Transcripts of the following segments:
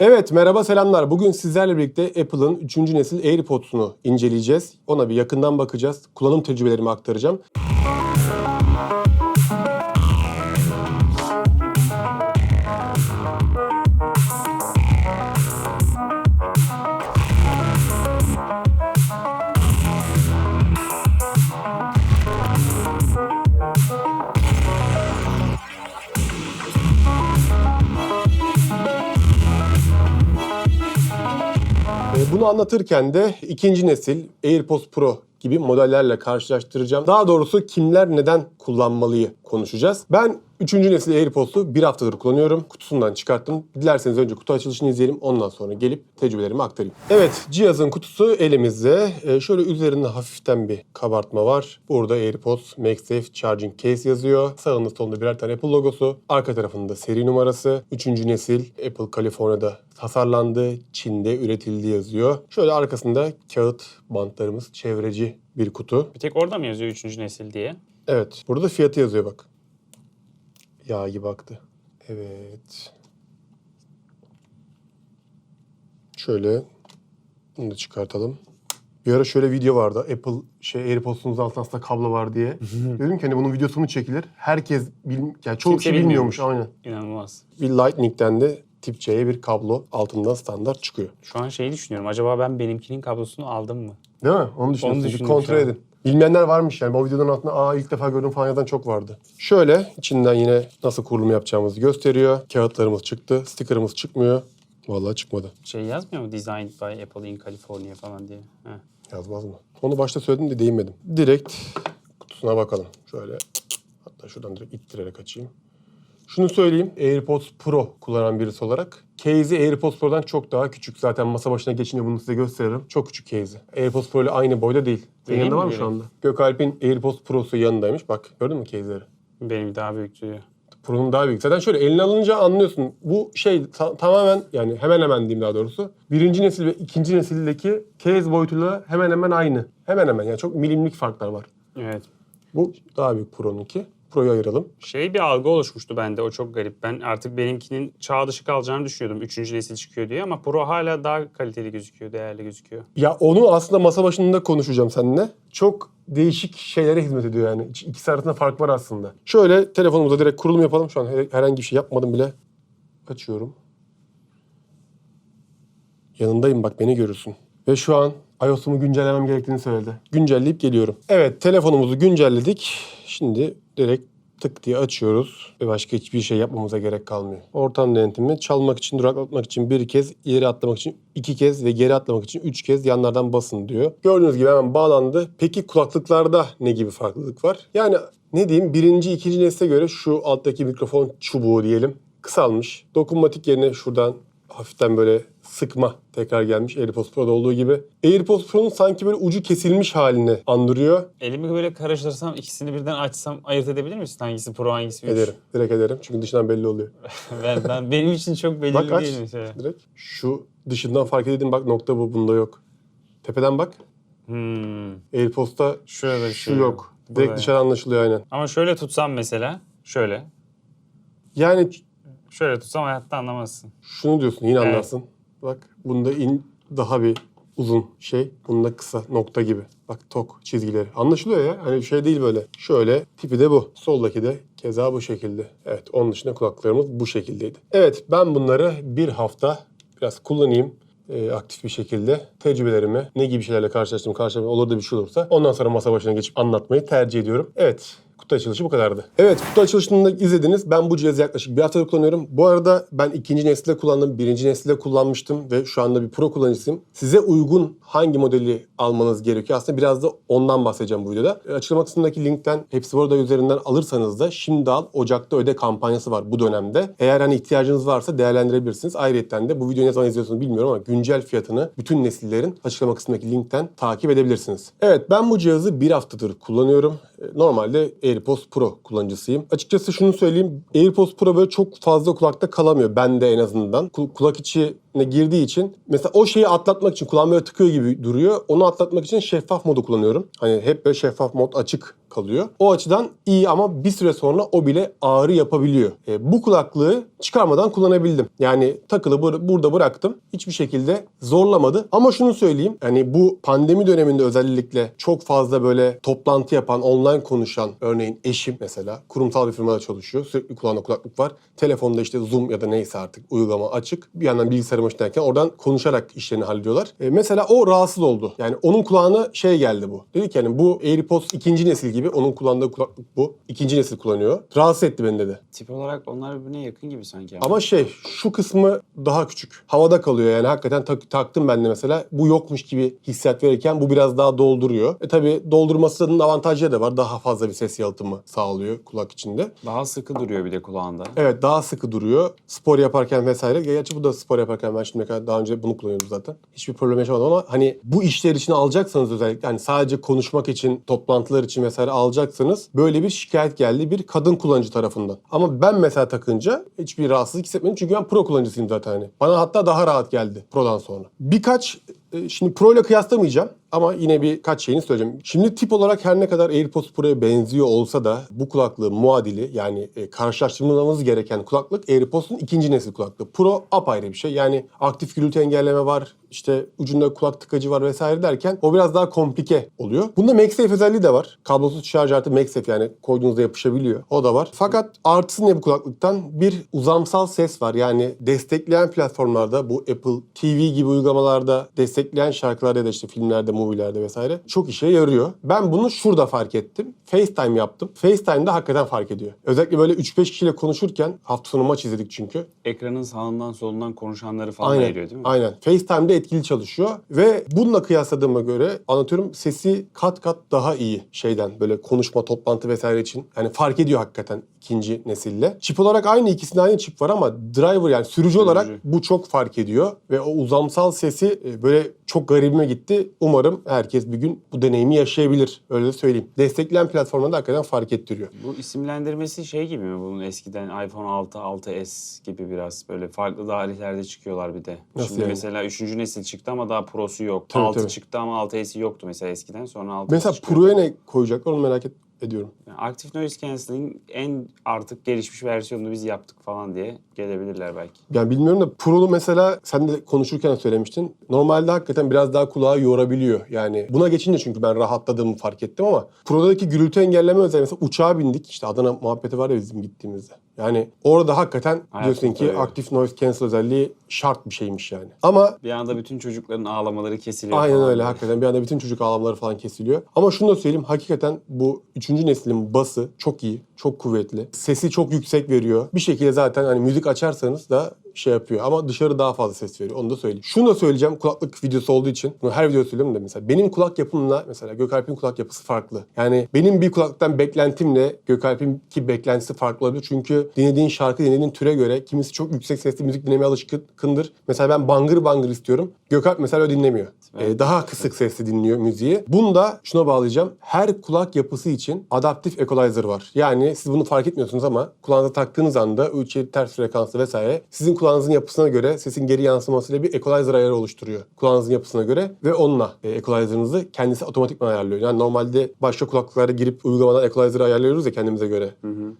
Evet merhaba selamlar. Bugün sizlerle birlikte Apple'ın 3. nesil AirPods'unu inceleyeceğiz. Ona bir yakından bakacağız. Kullanım tecrübelerimi aktaracağım. Anlatırken de ikinci nesil AirPods Pro gibi modellerle karşılaştıracağım. Daha doğrusu kimler neden kullanmalıyı konuşacağız. Ben üçüncü nesil AirPods'u bir haftadır kullanıyorum. Kutusundan çıkarttım. Dilerseniz önce kutu açılışını izleyelim. Ondan sonra gelip tecrübelerimi aktarayım. Evet cihazın kutusu elimizde. Ee, şöyle üzerinde hafiften bir kabartma var. Burada AirPods MagSafe Charging Case yazıyor. Sağında solunda birer tane Apple logosu. Arka tarafında seri numarası. Üçüncü nesil Apple Kaliforniya'da tasarlandı. Çin'de üretildi yazıyor. Şöyle arkasında kağıt bantlarımız çevreci bir kutu. Bir tek orada mı yazıyor 3. nesil diye? Evet. Burada fiyatı yazıyor bak. Yağ gibi aktı. Evet. Şöyle bunu da çıkartalım. Bir ara şöyle video vardı. Apple şey AirPods'un altında aslında kablo var diye. Dedim ki hani bunun videosu mu çekilir? Herkes bil, yani çoğu Kimse kişi bilmiyormuş. Aynen. İnanılmaz. Bir Lightning'den de tip C'ye bir kablo altından standart çıkıyor. Şu an şeyi düşünüyorum. Acaba ben benimkinin kablosunu aldım mı? Değil mi? Onu düşünüyorsun. bir düşündüm kontrol şu an. edin. Bilmeyenler varmış yani. Bu videonun altında aa ilk defa gördüm falan yazan çok vardı. Şöyle içinden yine nasıl kurulum yapacağımızı gösteriyor. Kağıtlarımız çıktı. Sticker'ımız çıkmıyor. Vallahi çıkmadı. Şey yazmıyor mu? Designed by Apple in California falan diye. Heh. Yazmaz mı? Onu başta söyledim de değinmedim. Direkt kutusuna bakalım. Şöyle hatta şuradan direkt ittirerek açayım. Şunu söyleyeyim. AirPods Pro kullanan birisi olarak. Case'i AirPods Pro'dan çok daha küçük. Zaten masa başına geçince bunu size gösteririm. Çok küçük case'i. AirPods Pro ile aynı boyda değil. Senin yanında var mı şu anda? Gökalp'in AirPods Pro'su yanındaymış. Bak gördün mü case'leri? Benim daha büyük diyor. Pro'nun daha büyük. Zaten şöyle eline alınca anlıyorsun. Bu şey ta- tamamen yani hemen hemen diyeyim daha doğrusu. Birinci nesil ve ikinci nesildeki case boyutuyla hemen hemen aynı. Hemen hemen yani çok milimlik farklar var. Evet. Bu daha büyük Pro'nunki. Pro'yu ayıralım. Şey bir algı oluşmuştu bende. O çok garip. Ben artık benimkinin çağ dışı kalacağını düşünüyordum. 3. nesil çıkıyor diye ama Pro hala daha kaliteli gözüküyor, değerli gözüküyor. Ya onu aslında masa başında konuşacağım seninle. Çok değişik şeylere hizmet ediyor yani. İkisi arasında fark var aslında. Şöyle telefonumuza direkt kurulum yapalım. Şu an her- herhangi bir şey yapmadım bile. Açıyorum. Yanındayım bak beni görürsün. Ve şu an iOS'umu güncellemem gerektiğini söyledi. Güncelleyip geliyorum. Evet telefonumuzu güncelledik. Şimdi direkt tık diye açıyoruz ve başka hiçbir şey yapmamıza gerek kalmıyor. Ortam denetimi çalmak için, duraklatmak için bir kez, ileri atlamak için iki kez ve geri atlamak için üç kez yanlardan basın diyor. Gördüğünüz gibi hemen bağlandı. Peki kulaklıklarda ne gibi farklılık var? Yani ne diyeyim birinci, ikinci nesle göre şu alttaki mikrofon çubuğu diyelim kısalmış. Dokunmatik yerine şuradan hafiften böyle sıkma tekrar gelmiş AirPods Pro'da olduğu gibi. AirPods Pro'nun sanki böyle ucu kesilmiş halini andırıyor. Elimi böyle karıştırsam ikisini birden açsam ayırt edebilir misin? Hangisi Pro hangisi 3? Ederim. Direkt ederim. Çünkü dışından belli oluyor. ben, ben, benim için çok belirli Bak aç. değil mesela. Direkt. Şu dışından fark edin bak nokta bu bunda yok. Tepeden bak. Hmm. AirPods'ta bir şu şey yok. Direkt Buraya. dışarı anlaşılıyor aynen. Ama şöyle tutsam mesela, şöyle. Yani Şöyle tutsam hayatta anlamazsın. şunu diyorsun yine Evet. anlarsın. Bak bunda in daha bir uzun şey. Bunda kısa nokta gibi. Bak tok çizgileri. Anlaşılıyor ya. Hani şey değil böyle. Şöyle tipi de bu. Soldaki de keza bu şekilde. Evet onun dışında kulaklarımız bu şekildeydi. Evet ben bunları bir hafta biraz kullanayım. e, aktif bir şekilde tecrübelerimi ne gibi şeylerle karşılaştım karşılaştım olur da bir şey olursa ondan sonra masa başına geçip anlatmayı tercih ediyorum. Evet kutu açılışı bu kadardı. Evet kutu açılışını da izlediniz. Ben bu cihazı yaklaşık bir haftadır kullanıyorum. Bu arada ben ikinci nesilde kullandım, birinci nesilde kullanmıştım ve şu anda bir pro kullanıcısıyım. Size uygun hangi modeli almanız gerekiyor? Aslında biraz da ondan bahsedeceğim bu videoda. E, Açıklama kısmındaki linkten hepsi burada üzerinden alırsanız da şimdi al Ocak'ta öde kampanyası var bu dönemde. Eğer hani ihtiyacınız varsa değerlendirebilirsiniz. Ayrıca de bu videoyu ne zaman izliyorsunuz bilmiyorum ama güncel fiyatını bütün nesillerin açıklama kısmındaki linkten takip edebilirsiniz. Evet ben bu cihazı bir haftadır kullanıyorum. E, Normalde AirPods Pro kullanıcısıyım. Açıkçası şunu söyleyeyim. AirPods Pro böyle çok fazla kulakta kalamıyor. Bende en azından. Kul- kulak içi girdiği için mesela o şeyi atlatmak için kulağım böyle tıkıyor gibi duruyor. Onu atlatmak için şeffaf modu kullanıyorum. Hani hep böyle şeffaf mod açık kalıyor. O açıdan iyi ama bir süre sonra o bile ağrı yapabiliyor. E, bu kulaklığı çıkarmadan kullanabildim. Yani takılı bur- burada bıraktım. Hiçbir şekilde zorlamadı. Ama şunu söyleyeyim. Yani bu pandemi döneminde özellikle çok fazla böyle toplantı yapan, online konuşan örneğin eşim mesela kurumsal bir firmada çalışıyor. Sürekli kulağında kulaklık var. Telefonda işte Zoom ya da neyse artık uygulama açık. Bir yandan bilgisayarı başındayken oradan konuşarak işlerini hallediyorlar. E, mesela o rahatsız oldu. Yani onun kulağına şey geldi bu. Dedi ki yani bu AirPods ikinci nesil gibi onun kullandığı kulaklık bu. İkinci nesil kullanıyor. Rahatsız etti beni dedi. Tip olarak onlar birbirine yakın gibi sanki. Ama şey şu kısmı daha küçük. Havada kalıyor yani hakikaten tak- taktım ben de mesela. Bu yokmuş gibi hissiyat verirken bu biraz daha dolduruyor. E tabi doldurmasının avantajları da var. Daha fazla bir ses yalıtımı sağlıyor kulak içinde. Daha sıkı duruyor bir de kulağında. Evet daha sıkı duruyor. Spor yaparken vesaire. Gerçi bu da spor yaparken ben şimdiye kadar daha önce bunu kullanıyordum zaten. Hiçbir problem yaşamadım ama hani bu işler için alacaksanız özellikle hani sadece konuşmak için, toplantılar için vesaire alacaksanız böyle bir şikayet geldi bir kadın kullanıcı tarafından. Ama ben mesela takınca hiçbir rahatsızlık hissetmedim çünkü ben pro kullanıcısıyım zaten hani. Bana hatta daha rahat geldi prodan sonra. Birkaç Şimdi Pro ile kıyaslamayacağım ama yine birkaç şeyini söyleyeceğim. Şimdi tip olarak her ne kadar AirPods Pro'ya benziyor olsa da bu kulaklığın muadili yani e, karşılaştırmamız gereken kulaklık AirPods'un ikinci nesil kulaklığı. Pro apayrı bir şey. Yani aktif gürültü engelleme var, işte ucunda kulak tıkacı var vesaire derken o biraz daha komplike oluyor. Bunda MagSafe özelliği de var. Kablosuz şarj artı MagSafe yani koyduğunuzda yapışabiliyor. O da var. Fakat artısı ne bu kulaklıktan? Bir uzamsal ses var. Yani destekleyen platformlarda bu Apple TV gibi uygulamalarda destekleyen şarkılarda ya da işte filmlerde, movielerde vesaire çok işe yarıyor. Ben bunu şurada fark ettim. FaceTime yaptım. FaceTime'da hakikaten fark ediyor. Özellikle böyle 3-5 kişiyle konuşurken hafta sonu maç izledik çünkü. Ekranın sağından solundan konuşanları falan Aynen. ayırıyor değil mi? Aynen. FaceTime'de etkili çalışıyor ve bununla kıyasladığıma göre anlatıyorum sesi kat kat daha iyi şeyden böyle konuşma, toplantı vesaire için. Yani fark ediyor hakikaten ikinci nesille. Çip olarak aynı ikisinde aynı çip var ama driver yani sürücü olarak bu çok fark ediyor ve o uzamsal sesi e, böyle çok garibime gitti. Umarım herkes bir gün bu deneyimi yaşayabilir. Öyle de söyleyeyim. Destekleyen platformda hakikaten fark ettiriyor. Bu isimlendirmesi şey gibi mi bunun eskiden iPhone 6, 6s gibi biraz böyle farklı tarihlerde çıkıyorlar bir de. Nasıl Şimdi yani? mesela 3. nesil çıktı ama daha Pro'su yok. Tabii, 6 tabii. çıktı ama 6s'i yoktu mesela eskiden sonra 6 Mesela Pro'ya ne koyacaklar onu merak et- ediyorum. Yani Active Noise Cancelling en artık gelişmiş versiyonunu biz yaptık falan diye gelebilirler belki. Yani bilmiyorum da Pro'lu mesela sen de konuşurken söylemiştin. Normalde hakikaten biraz daha kulağı yorabiliyor. Yani buna geçince çünkü ben rahatladığımı fark ettim ama Pro'daki gürültü engelleme özelliği mesela uçağa bindik. İşte Adana muhabbeti var ya bizim gittiğimizde. Yani orada hakikaten Hayat diyorsun ki kurtarıyor. Active Noise Cancel özelliği şart bir şeymiş yani. Ama Bir anda bütün çocukların ağlamaları kesiliyor Aynen falan öyle hakikaten bir anda bütün çocuk ağlamaları falan kesiliyor. Ama şunu da söyleyeyim hakikaten bu üçüncü neslin bası çok iyi, çok kuvvetli. Sesi çok yüksek veriyor. Bir şekilde zaten hani müzik açarsanız da şey yapıyor ama dışarı daha fazla ses veriyor. Onu da söyleyeyim. Şunu da söyleyeceğim kulaklık videosu olduğu için. Bunu her videoda söylüyorum da mesela. Benim kulak yapımla mesela Gökalp'in kulak yapısı farklı. Yani benim bir kulaklıktan beklentimle Gökalp'in ki beklentisi farklı olabilir. Çünkü dinlediğin şarkı dinlediğin türe göre kimisi çok yüksek sesli müzik dinlemeye alışkındır. Mesela ben bangır bangır istiyorum. Gökalp mesela öyle dinlemiyor. Evet. Ee, daha kısık sesli dinliyor müziği. Bunu da şuna bağlayacağım. Her kulak yapısı için adaptif equalizer var. Yani siz bunu fark etmiyorsunuz ama kulağınıza taktığınız anda ölçü ters frekanslı vesaire sizin kulağınızın yapısına göre sesin geri yansımasıyla bir equalizer ayarı oluşturuyor. Kulağınızın yapısına göre ve onunla e, equalizer'ınızı kendisi otomatikman ayarlıyor. Yani normalde başka kulaklıklara girip uygulamadan equalizer'ı ayarlıyoruz ya kendimize göre.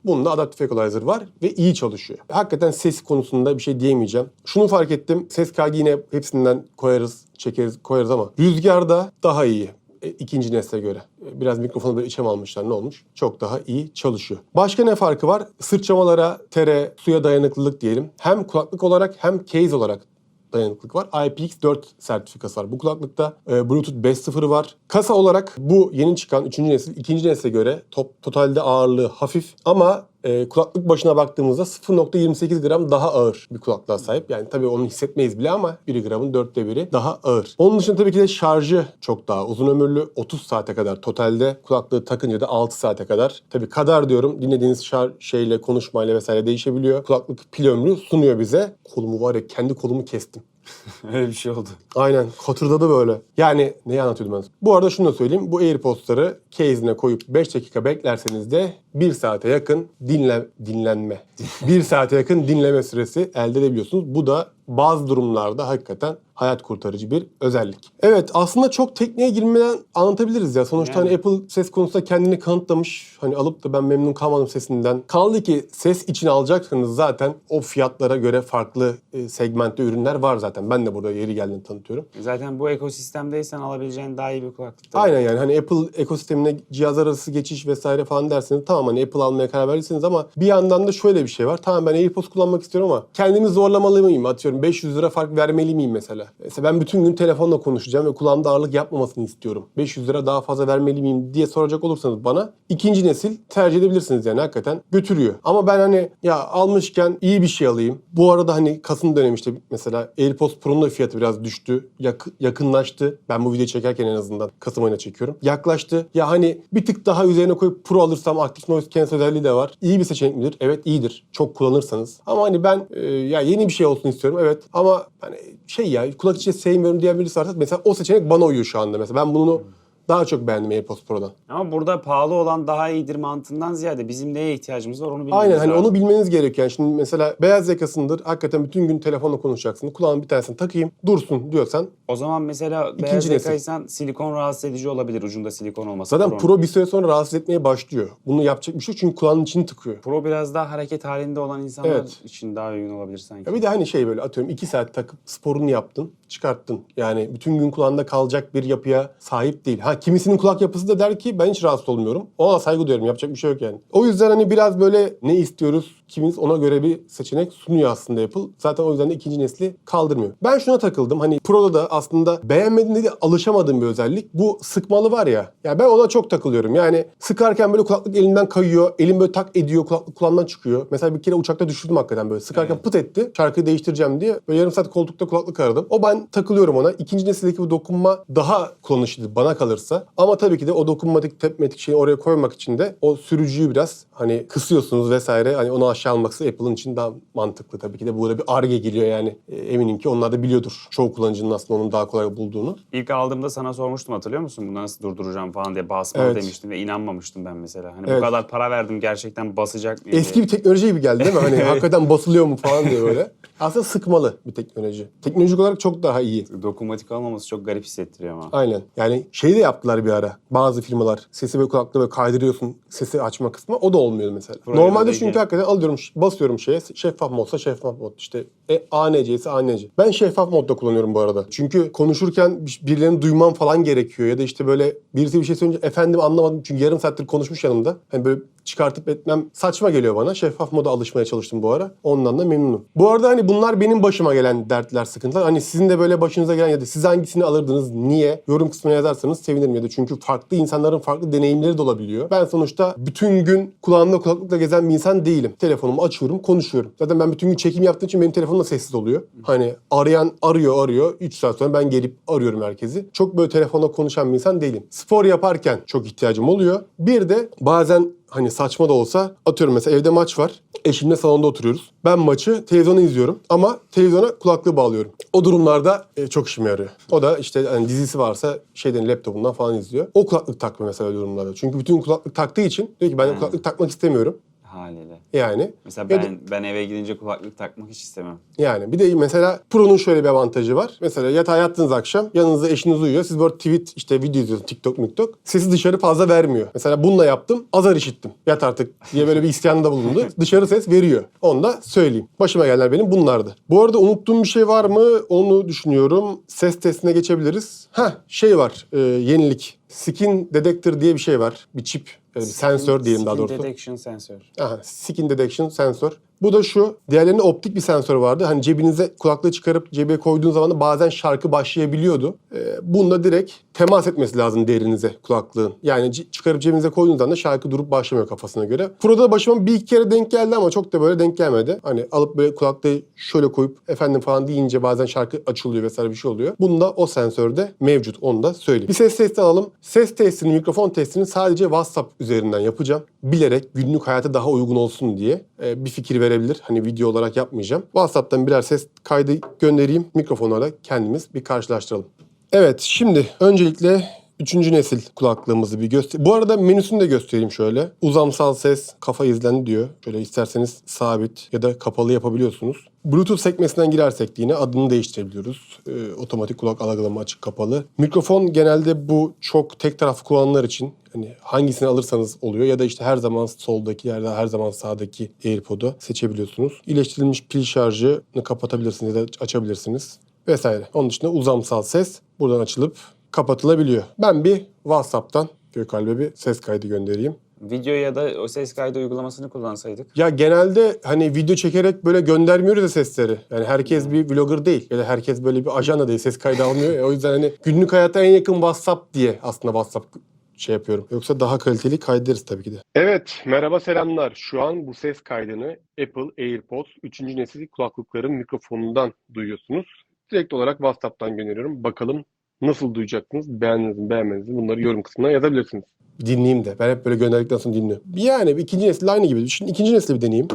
Bunda adaptif equalizer var ve iyi çalışıyor. Hakikaten ses konusunda bir şey diyemeyeceğim. Şunu fark ettim. Ses kaydı yine hepsinden koyarız, çekeriz, koyarız ama rüzgarda daha iyi. E, ikinci nesle göre. E, Biraz mikrofonu böyle içe almışlar ne olmuş? Çok daha iyi çalışıyor. Başka ne farkı var? Sırçamalara, tere, suya dayanıklılık diyelim. Hem kulaklık olarak hem case olarak dayanıklık var. IPX4 sertifikası var. Bu kulaklıkta e, Bluetooth 5.0 var. Kasa olarak bu yeni çıkan 3. nesil 2. nesile göre top, totalde ağırlığı hafif ama e, kulaklık başına baktığımızda 0.28 gram daha ağır bir kulaklığa sahip. Yani tabii onu hissetmeyiz bile ama 1 gramın dörtte biri daha ağır. Onun dışında tabii ki de şarjı çok daha uzun ömürlü. 30 saate kadar totalde kulaklığı takınca da 6 saate kadar. Tabii kadar diyorum dinlediğiniz şarj şeyle konuşmayla vesaire değişebiliyor. Kulaklık pil ömrü sunuyor bize. Kolumu var ya kendi kolumu kestim. Öyle bir şey oldu. Aynen katırdadı böyle. Yani neyi anlatıyordum ben? Bu arada şunu da söyleyeyim. Bu AirPods'ları case'ine koyup 5 dakika beklerseniz de 1 saate yakın dinle, dinlenme. 1 saate yakın dinleme süresi elde edebiliyorsunuz. Bu da bazı durumlarda hakikaten hayat kurtarıcı bir özellik. Evet aslında çok tekniğe girmeden anlatabiliriz ya. Sonuçta Yani. hani Apple ses konusunda kendini kanıtlamış. Hani alıp da ben memnun kalmadım sesinden. Kaldı ki ses için alacaksanız zaten o fiyatlara göre farklı e, segmentte ürünler var zaten. Ben de burada yeri geldiğini tanıtıyorum. Zaten bu ekosistemdeysen alabileceğin daha iyi bir kulaklık. Aynen yani hani Apple ekosistemine cihazlar arası geçiş vesaire falan derseniz tamam hani Apple almaya karar verirsiniz ama bir yandan da şöyle bir şey var. Tamam ben AirPods kullanmak istiyorum ama kendimi zorlamalı mıyım? Atıyorum 500 lira fark vermeli miyim mesela? Mesela ben bütün gün telefonla konuşacağım ve kulağımda ağırlık yapmamasını istiyorum. 500 lira daha fazla vermeli miyim diye soracak olursanız bana ikinci nesil tercih edebilirsiniz yani hakikaten götürüyor. Ama ben hani ya almışken iyi bir şey alayım. Bu arada hani Kasım dönemi işte mesela AirPods Pro'nun da fiyatı biraz düştü. Yak- yakınlaştı. Ben bu videoyu çekerken en azından Kasım ayına çekiyorum. Yaklaştı. Ya hani bir tık daha üzerine koyup Pro alırsam Active Noise Cancel özelliği de var. İyi bir seçenek midir? Evet iyidir. Çok kullanırsanız. Ama hani ben e, ya yeni bir şey olsun istiyorum. Evet ama hani şey ya kulak içi sevmiyorum diyen birisi varsa mesela o seçenek bana uyuyor şu anda mesela. Ben bunu daha çok beğendim AirPods Pro'dan. Ama burada pahalı olan daha iyidir mantığından ziyade bizim neye ihtiyacımız var onu bilmemiz Aynen hani lazım. onu bilmeniz gerekiyor. Yani şimdi mesela beyaz yakasındır. Hakikaten bütün gün telefonla konuşacaksın. Kulağın bir tanesini takayım dursun diyorsan. O zaman mesela İkinci beyaz nesil. yakaysan silikon rahatsız edici olabilir ucunda silikon olması. Zaten Pro'nun. Pro bir süre sonra rahatsız etmeye başlıyor. Bunu yapacak bir şey yok çünkü kulağın içini tıkıyor. Pro biraz daha hareket halinde olan insanlar Evet. için daha uygun olabilir sanki. Ya bir de hani şey böyle atıyorum iki saat takıp sporunu yaptın, çıkarttın. Yani bütün gün kulağında kalacak bir yapıya sahip değil. Ha kimisinin kulak yapısı da der ki ben hiç rahatsız olmuyorum. Ona saygı duyuyorum. Yapacak bir şey yok yani. O yüzden hani biraz böyle ne istiyoruz? Kimimiz ona göre bir seçenek sunuyor aslında Apple. Zaten o yüzden de ikinci nesli kaldırmıyor. Ben şuna takıldım. Hani Pro'da da aslında beğenmedim dedi alışamadığım bir özellik. Bu sıkmalı var ya. Ya ben ona çok takılıyorum. Yani sıkarken böyle kulaklık elimden kayıyor. Elim böyle tak ediyor. Kulaklık kulağımdan çıkıyor. Mesela bir kere uçakta düşürdüm hakikaten böyle. Sıkarken Evet. pıt etti. Şarkıyı değiştireceğim diye. Böyle yarım saat koltukta kulaklık aradım. O ben takılıyorum ona. İkinci nesildeki bu dokunma daha kullanışlı bana kalırsa. Ama tabii ki de o dokunmatik tepmetik şeyi oraya koymak için de o sürücüyü biraz hani kısıyorsunuz vesaire. Hani onu aşağı alması Apple'ın için daha mantıklı tabii ki de. Burada bir arge geliyor yani. E, eminim ki onlar da biliyordur. Çoğu kullanıcının aslında onun daha kolay bulduğunu. İlk aldığımda sana sormuştum hatırlıyor musun? Bunu nasıl durduracağım falan diye basmalı Evet. demiştin ve inanmamıştım ben mesela. Hani Evet. bu kadar para verdim gerçekten basacak mıyım Eski diye. bir teknoloji gibi geldi değil mi? Hani hakikaten basılıyor mu falan diye böyle. Aslında sıkmalı bir teknoloji. Teknolojik olarak çok daha iyi. Dokunmatik olmaması çok garip hissettiriyor ama. Aynen. Yani şey de yaptılar bir ara. Bazı firmalar sesi ve kulaklığı böyle kaydırıyorsun sesi açma kısmı. O da olmuyor mesela. Buraya Normalde çünkü hakikaten alıyorum ş- basıyorum şeye şeffaf modsa şeffaf mod. İşte e, ANC ise ANC. Ben şeffaf modda kullanıyorum bu arada. Çünkü konuşurken bir- birilerini duymam falan gerekiyor. Ya da işte böyle birisi bir şey söyleyince efendim anlamadım. Çünkü yarım saattir konuşmuş yanımda. Hani böyle çıkartıp etmem saçma geliyor bana. Şeffaf moda alışmaya çalıştım bu ara. Ondan da memnunum. Bu arada hani bunlar benim başıma gelen dertler, sıkıntılar. Hani sizin de böyle başınıza gelen ya da siz hangisini alırdınız, niye? Yorum kısmına yazarsanız sevinirim ya da çünkü farklı insanların farklı deneyimleri de olabiliyor. Ben sonuçta bütün gün kulağımda kulaklıkla gezen bir insan değilim. Telefonumu açıyorum, konuşuyorum. Zaten ben bütün gün çekim yaptığım için benim telefonum da sessiz oluyor. Hani arayan arıyor arıyor. 3 saat sonra ben gelip arıyorum herkesi. Çok böyle telefonla konuşan bir insan değilim. Spor yaparken çok ihtiyacım oluyor. Bir de bazen hani saçma da olsa atıyorum mesela evde maç var. Eşimle salonda oturuyoruz. Ben maçı televizyona izliyorum ama televizyona kulaklığı bağlıyorum. O durumlarda e, çok işime yarıyor. O da işte hani dizisi varsa şeyden laptopundan falan izliyor. O kulaklık takma mesela durumlarda. Çünkü bütün kulaklık taktığı için diyor ki ben Hmm. kulaklık takmak istemiyorum. Haliyle. Yani Mesela Ya da- ben ben eve gidince kulaklık takmak hiç istemem. yani bir de mesela Pro'nun şöyle bir avantajı var. Mesela yatağa yattınız akşam yanınızda eşiniz uyuyor. Siz böyle tweet işte video izliyorsunuz TikTok miktok. Sesi dışarı fazla vermiyor. Mesela bununla yaptım azar işittim. Yat artık diye böyle bir isyanda bulundu. Dışarı ses veriyor. Onu da söyleyeyim. Başıma gelenler benim bunlardı. Bu arada unuttuğum bir şey var mı onu düşünüyorum. Ses testine geçebiliriz. Ha şey var e, yenilik. Skin Detector diye bir şey var. Bir çip. Yani bir sensör diyelim daha Skin doğrusu. detection sensör. Aha, skin detection sensör. Bu da şu. Diğerlerinde optik bir sensör vardı. Hani cebinize kulaklığı çıkarıp cebe koyduğun zaman da bazen şarkı başlayabiliyordu. Ee, bunda direkt temas etmesi lazım derinize kulaklığın. Yani çıkarıp cebinize koyduğunuz zaman da şarkı durup başlamıyor kafasına göre. Pro'da başıma bir iki kere denk geldi ama çok da böyle denk gelmedi. Hani alıp böyle kulaklığı şöyle koyup efendim falan deyince bazen şarkı açılıyor vesaire bir şey oluyor. Bunda o sensörde mevcut. Onu da söyleyeyim. Bir ses testi alalım. Ses testini, mikrofon testini sadece WhatsApp üzerinden yapacağım. Bilerek günlük hayata daha uygun olsun diye e, bir fikir verebilir. Hani video olarak yapmayacağım. WhatsApp'tan birer ses kaydı göndereyim. Mikrofonlarla kendimiz bir karşılaştıralım. Evet şimdi öncelikle Üçüncü nesil kulaklığımızı bir göster. Bu arada menüsünü de göstereyim şöyle. Uzamsal ses, kafa izlendi diyor. Şöyle isterseniz sabit ya da kapalı yapabiliyorsunuz. Bluetooth sekmesinden girersek yine adını değiştirebiliyoruz. Ee, otomatik kulak algılama açık kapalı. Mikrofon genelde bu çok tek taraflı kullananlar için hani hangisini alırsanız oluyor ya da işte her zaman soldaki ya her zaman sağdaki AirPod'u seçebiliyorsunuz. İyileştirilmiş pil şarjını kapatabilirsiniz ya da açabilirsiniz vesaire. Onun dışında uzamsal ses buradan açılıp kapatılabiliyor. Ben bir WhatsApp'tan Gökalp'e bir ses kaydı göndereyim. Video ya da o ses kaydı uygulamasını kullansaydık. Ya genelde hani video çekerek böyle göndermiyoruz ya sesleri. Yani herkes bir vlogger değil. Ya da herkes böyle bir ajan da değil. Ses kaydı almıyor ya. O yüzden hani günlük hayata en yakın WhatsApp diye aslında WhatsApp şey yapıyorum. Yoksa daha kaliteli kaydederiz tabii ki de. Evet, merhaba selamlar. Şu an bu ses kaydını Apple AirPods 3. nesil kulaklıkların mikrofonundan duyuyorsunuz. Direkt olarak WhatsApp'tan gönderiyorum. Bakalım nasıl duyacaksınız? Beğendiniz mi, beğenmediniz mi? Bunları yorum kısmına yazabilirsiniz. Dinleyeyim de. Ben hep böyle gönderdikten sonra dinliyorum. Yani bir ikinci nesil aynı gibi. Şimdi ikinci nesli bir deneyeyim.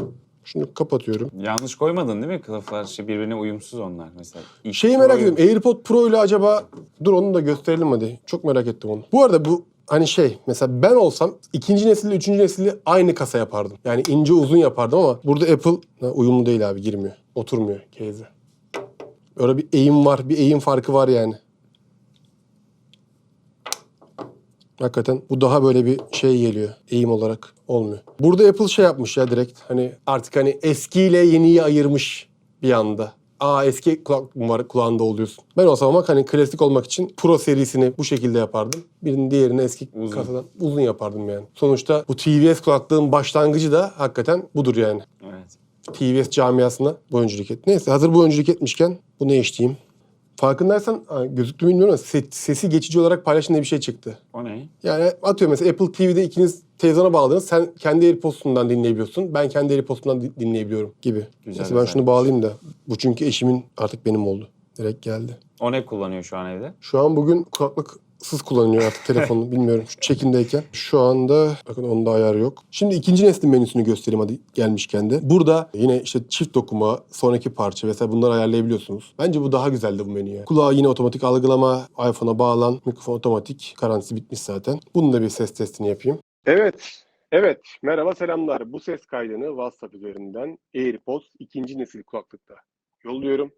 Şunu kapatıyorum. Yanlış koymadın değil mi? Kılıflar şey birbirine uyumsuz onlar mesela. İlk Şeyi merak ediyorum. AirPod Pro ile acaba... Dur onu da gösterelim hadi. Çok merak ettim onu. Bu arada bu hani şey mesela ben olsam ikinci nesille üçüncü nesili aynı kasa yapardım. Yani ince uzun yapardım ama burada Apple ha, uyumlu değil abi girmiyor. Oturmuyor case'e. Öyle bir eğim var. Bir eğim farkı var yani. Hakikaten bu daha böyle bir şey geliyor. Eğim olarak olmuyor. Burada Apple şey yapmış ya direkt. Hani artık hani eskiyle yeniyi ayırmış bir anda. Aa eski kulak var kulağında oluyorsun. Ben olsam ama hani klasik olmak için Pro serisini bu şekilde yapardım. Birinin diğerini eski Uzun. kasadan uzun yapardım yani. Sonuçta bu TVS kulaklığın başlangıcı da hakikaten budur yani. Evet. TVS camiasına bu öncülük et. Neyse hazır bu öncülük etmişken bunu eşleyeyim. Farkındaysan gözüktü bilmiyorum ama se- sesi geçici olarak paylaşın diye bir şey çıktı. O ne? Yani atıyorum mesela Apple TV'de ikiniz televizyona bağladınız. Sen kendi AirPods'undan dinleyebiliyorsun. Ben kendi AirPods'umdan di- dinleyebiliyorum gibi. Güzel Mesela ben şunu bağlayayım da. Bu çünkü eşimin artık benim oldu. Direkt geldi. O ne kullanıyor şu an evde? Şu an bugün kulaklıksız kullanıyor artık telefonu bilmiyorum. Şu çekindeyken. Şu anda bakın onda ayar yok. Şimdi ikinci neslin menüsünü göstereyim hadi gelmişken de. Burada yine işte çift dokuma, sonraki parça vesaire bunları ayarlayabiliyorsunuz. Bence bu daha güzeldi bu menü ya. Kulağa yine otomatik algılama, iPhone'a bağlan, mikrofon otomatik. Garantisi bitmiş zaten. Bunun da bir ses testini yapayım. Evet. Evet. Merhaba selamlar. Bu ses kaydını WhatsApp üzerinden AirPods ikinci nesil kulaklıkta yolluyorum.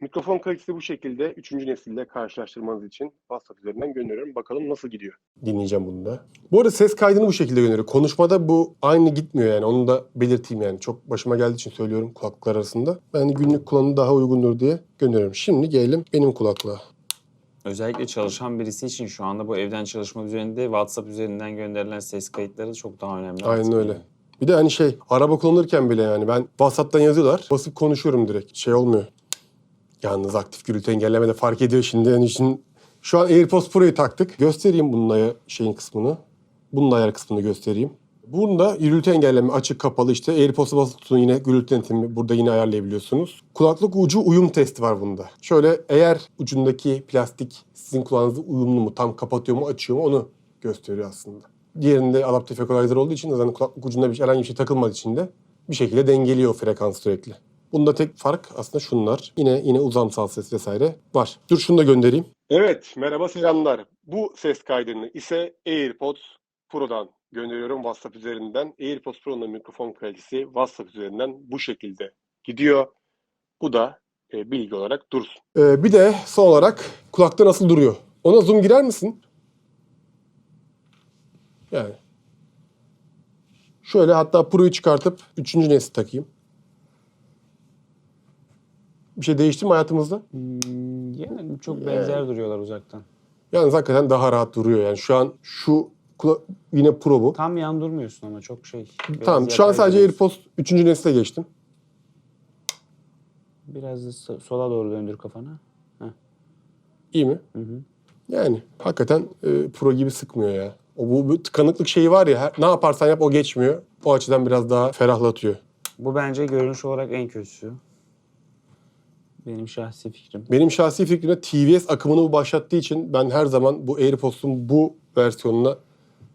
Mikrofon kalitesi bu şekilde. Üçüncü nesille karşılaştırmanız için WhatsApp üzerinden gönderiyorum. Bakalım nasıl gidiyor. Dinleyeceğim bunu da. Bu arada ses kaydını bu şekilde gönderiyor. Konuşmada bu aynı gitmiyor yani. Onu da belirteyim yani. Çok başıma geldiği için söylüyorum kulaklıklar arasında. Ben günlük kullanımı daha uygundur diye gönderiyorum. Şimdi gelelim benim kulaklığa. Özellikle çalışan birisi için şu anda bu evden çalışma üzerinde WhatsApp üzerinden gönderilen ses kayıtları çok daha önemli. Aynen artık öyle. Bir de hani şey araba kullanırken bile yani ben WhatsApp'tan yazıyorlar. Basıp konuşuyorum direkt. Şey olmuyor. Yalnız aktif gürültü engelleme de fark ediyor şimdi. Yani için şu an AirPods Pro'yu taktık. Göstereyim bunun aya- şeyin kısmını. Bunun ayar kısmını göstereyim. Bunda gürültü engelleme açık kapalı işte AirPods'u basılı tutun yine gürültü yönetimi burada yine ayarlayabiliyorsunuz. Kulaklık ucu uyum testi var bunda. Şöyle eğer ucundaki plastik sizin kulağınızda uyumlu mu tam kapatıyor mu açıyor mu onu gösteriyor aslında. Diğerinde adaptif equalizer olduğu için zaten kulaklık ucunda bir herhangi bir şey takılmadığı için de bir şekilde dengeliyor frekans sürekli. Bunda tek fark aslında şunlar. Yine yine uzamsal ses vesaire var. Dur şunu da göndereyim. Evet, merhaba selamlar. Bu ses kaydını ise AirPods Pro'dan gönderiyorum WhatsApp üzerinden. AirPods Pro'nun mikrofon kalitesi WhatsApp üzerinden bu şekilde gidiyor. Bu da e, bilgi olarak dursun. Ee, bir de son olarak kulakta nasıl duruyor? Ona zoom girer misin? Yani. Şöyle hatta Pro'yu çıkartıp üçüncü nesli takayım. Bir şey değişti mi hayatımızda? Hmm, Yani çok benzer duruyorlar uzaktan. Yalnız hakikaten daha rahat duruyor yani. Şu an şu kula- yine Pro bu. Tam yan durmuyorsun ama çok şey. biraz Tamam şu an yatay sadece duruyorsun. AirPods 3. nesile geçtim. Biraz da so- sola doğru döndür kafanı. İyi mi? Yani hakikaten e, Pro gibi sıkmıyor ya. O bu, bu tıkanıklık şeyi var ya her- ne yaparsan yap o geçmiyor. O açıdan biraz daha ferahlatıyor. Bu bence görünüş olarak en kötüsü. Benim şahsi fikrim. Benim şahsi fikrimde TVS akımını bu başlattığı için ben her zaman bu AirPods'un bu versiyonuna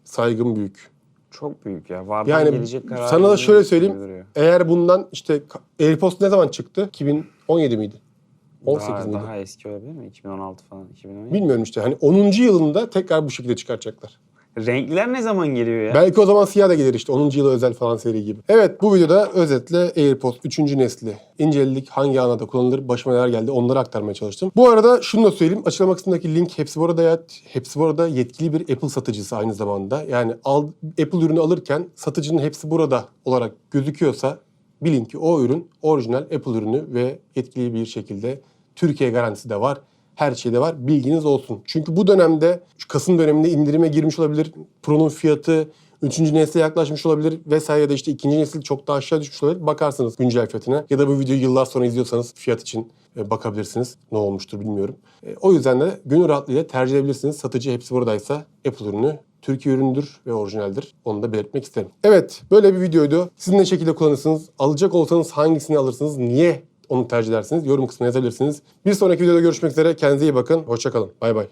saygım büyük. Çok büyük ya. Vardan Yani gelecek karar. sana da şöyle söyleyeyim. duruyor. Eğer bundan işte AirPods ne zaman çıktı? 2017 miydi? 18'inde. Daha, daha eski olabilir mi? 2016 falan, 2017. Bilmiyorum işte hani 10. yılında tekrar bu şekilde çıkartacaklar. Renkler ne zaman geliyor ya? Belki o zaman siyah da gelir işte 10. yıla özel falan seri gibi. Evet bu videoda özetle AirPods 3. nesli inceledik. Hangi anlarda kullanılır, başıma neler geldi onları aktarmaya çalıştım. Bu arada şunu da söyleyeyim. Açıklama kısmındaki link hepsi bu arada hepsi bu arada yetkili bir Apple satıcısı aynı zamanda. Yani al, Apple ürünü alırken satıcının hepsi burada olarak gözüküyorsa bilin ki o ürün orijinal Apple ürünü ve yetkili bir şekilde Türkiye garantisi de var. Her şeyde var. Bilginiz olsun. Çünkü bu dönemde şu Kasım döneminde indirime girmiş olabilir. Pro'nun fiyatı 3. nesle yaklaşmış olabilir vesaire ya da işte 2. nesil çok daha aşağı düşmüş olabilir. Bakarsınız güncel fiyatına. Ya da bu videoyu yıllar sonra izliyorsanız fiyat için e, bakabilirsiniz. Ne olmuştur bilmiyorum. E, O yüzden de gönül rahatlığıyla tercih edebilirsiniz. Satıcı hepsi buradaysa Apple ürünü Türkiye ürünüdür ve orijinaldir. Onu da belirtmek isterim. Evet böyle bir videoydu. Siz ne şekilde kullanırsınız? Alacak olsanız hangisini alırsınız? Niye onu tercih edersiniz? Yorum kısmına yazabilirsiniz. Bir sonraki videoda görüşmek üzere. Kendinize iyi bakın. Hoşçakalın. Bay bay.